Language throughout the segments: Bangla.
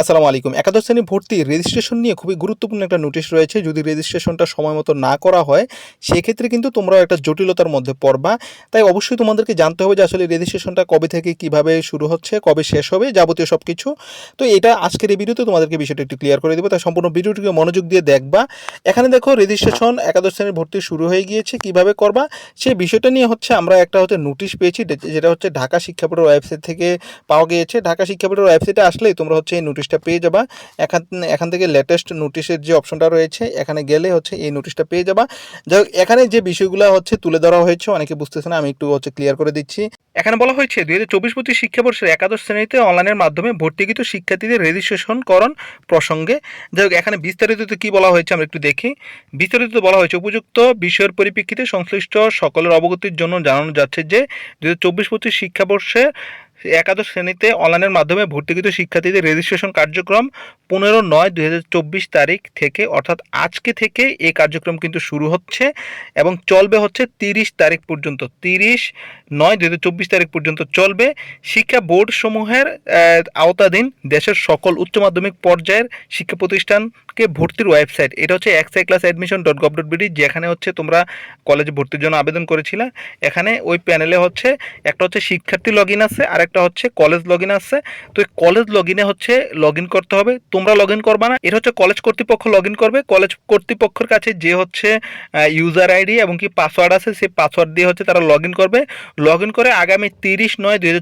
আসসালামু আলাইকুম। একাদশ শ্রেণি ভর্তি রেজিস্ট্রেশন নিয়ে খুবই গুরুত্বপূর্ণ একটা নোটিশ রয়েছে। যদি রেজিস্ট্রেশনটা সময় মতো না করা হয়, সেক্ষেত্রে কিন্তু তোমরা একটা জটিলতার মধ্যে পড়বা। তাই অবশ্যই তোমাদেরকে জানতে হবে যে আসলে রেজিস্ট্রেশনটা কবে থেকে কীভাবে শুরু হচ্ছে, কবে শেষ হবে, যাবতীয় সব কিছু তো এটা আজকের এই ভিডিওতে তোমাদেরকে বিষয়টা একটু ক্লিয়ার করে দেবো। তাই সম্পূর্ণ ভিডিওটিকে মনোযোগ দিয়ে দেখবা। এখানে দেখো রেজিস্ট্রেশন একাদশ শ্রেণির ভর্তি শুরু হয়ে গিয়েছে। কীভাবে করবা? সেই বিষয়টা নিয়ে হচ্ছে আমরা একটা হচ্ছে নোটিশ পেয়েছি যেটা হচ্ছে ঢাকা শিক্ষা ওয়েবসাইট থেকে পাওয়া গিয়েছে। ঢাকা শিক্ষা ওয়েবসাইটে আসলেই তোমরা হচ্ছে এই নোটিশটা পেয়ে যাবা। এখান এখান থেকে লেটেস্ট নোটিশের যে অপশনটা রয়েছে, এখানে গেলে হচ্ছে এই নোটিশটা পেয়ে যাবা। যাই হোক, এখানে যে বিষয়গুলো হচ্ছে তুলে ধরা হয়েছে, অনেকে বুঝতেছে না, আমি একটু হচ্ছে ক্লিয়ার করে দিচ্ছি। এখানে বলা হয়েছে দুই হাজার চব্বিশ পঁচিশ শিক্ষাবর্ষের একাদশ শ্রেণীতে অনলাইনের মাধ্যমে ভর্তিকৃত শিক্ষার্থীদের রেজিস্ট্রেশন করণ প্রসঙ্গে। যাই হোক, এখানে বিস্তারিত কি বলা হয়েছে আমরা একটু দেখি। বিস্তারিত বলা হয়েছে, উপযুক্ত বিষয়ের পরিপ্রেক্ষিতে সংশ্লিষ্ট সকলের অবগতির জন্য জানানো যাচ্ছে যে দু হাজার চব্বিশ পঁচিশ শিক্ষাবর্ষে একাদশ শ্রেণীতে অনলাইনের মাধ্যমে ভর্তিকৃত শিক্ষার্থীদের রেজিস্ট্রেশন কার্যক্রম পনেরো নয় দুই তারিখ থেকে, অর্থাৎ আজকে থেকে এই কার্যক্রম কিন্তু শুরু হচ্ছে এবং চলবে হচ্ছে তিরিশ তারিখ পর্যন্ত। তিরিশ নয় দুই তারিখ পর্যন্ত চলবে। শিক্ষা বোর্ড সমূহের আওতাধীন দেশের সকল উচ্চ মাধ্যমিক পর্যায়ের শিক্ষা প্রতিষ্ঠানকে ভর্তির ওয়েবসাইট, এটা হচ্ছে XI class admission dot gov dot BD যেখানে হচ্ছে তোমরা কলেজে ভর্তির জন্য আবেদন করেছিলে। এখানে ওই প্যানেলে হচ্ছে, একটা হচ্ছে শিক্ষার্থী লগ ইন আছে আর একটা হচ্ছে কলেজ লগ ইন আছে। তো এই কলেজ লগ ইনে হচ্ছে লগ ইন করতে হবে। তোমরা লগ ইন করবা না। এটা হচ্ছে কলেজ কর্তৃপক্ষ লগ ইন করবে। কলেজ কর্তৃপক্ষের কাছে যে হচ্ছে ইউজার আইডি এবং কি পাসওয়ার্ড আছে, সেই পাসওয়ার্ড দিয়ে হচ্ছে তারা লগ ইন করবে। লগ ইন করে আগামী তিরিশ নয় দুই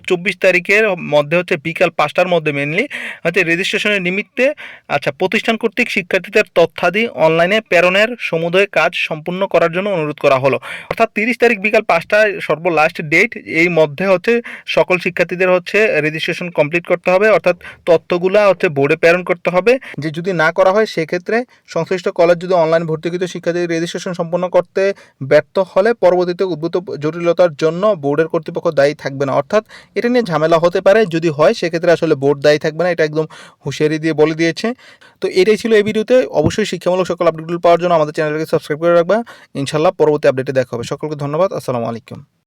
তারিখের মধ্যে হচ্ছে বিকাল পাঁচটার মধ্যে মেনলি হচ্ছে রেজিস্ট্রেশনের নিমিত্তে আচ্ছা প্রতিষ্ঠান কর্তৃক শিক্ষার্থীদের তথ্যাদি অনলাইনে প্রেরণের সমুদয় কাজ সম্পূর্ণ করার জন্য অনুরোধ করা হলো। অর্থাৎ তিরিশ তারিখ বিকাল পাঁচটায় সর্বলাস্ট ডেট এই মধ্যে হচ্ছে সকল শিক্ষার্থীদের হচ্ছে রেজিস্ট্রেশন কমপ্লিট করতে হবে, অর্থাৎ তথ্যগুলা হচ্ছে বোর্ডে প্রেরণ করতে হবে। যে যদি না করা হয়, সেক্ষেত্রে সংশ্লিষ্ট কলেজ যদি অনলাইন ভর্তিকৃত শিক্ষার্থীদের রেজিস্ট্রেশন সম্পন্ন করতে ব্যর্থ হলে পরবর্তীতে উদ্ভূত জটিলতার জন্য বোর্ডের কর্তৃপক্ষ দায়ী থাকবে না। অর্থাৎ এটা নিয়ে ঝামেলা হতে পারে, যদি হয়, সেক্ষেত্রে আসলে বোর্ড দায়ী থাকবে না, এটা একদম হুঁশিয়ারি দিয়ে বলে দিয়েছে। তো এটাই ছিল এই ভিডিওতে। অবশ্যই শিক্ষামূলক সকল আপডেটগুলো পাওয়ার জন্য আমাদের চ্যানেলকে সাবস্ক্রাইব করে রাখবা। ইনশাল্লাহ পরবর্তী আপডেটে দেখা হবে। সকলকে ধন্যবাদ। আসসালামু আলাইকুম।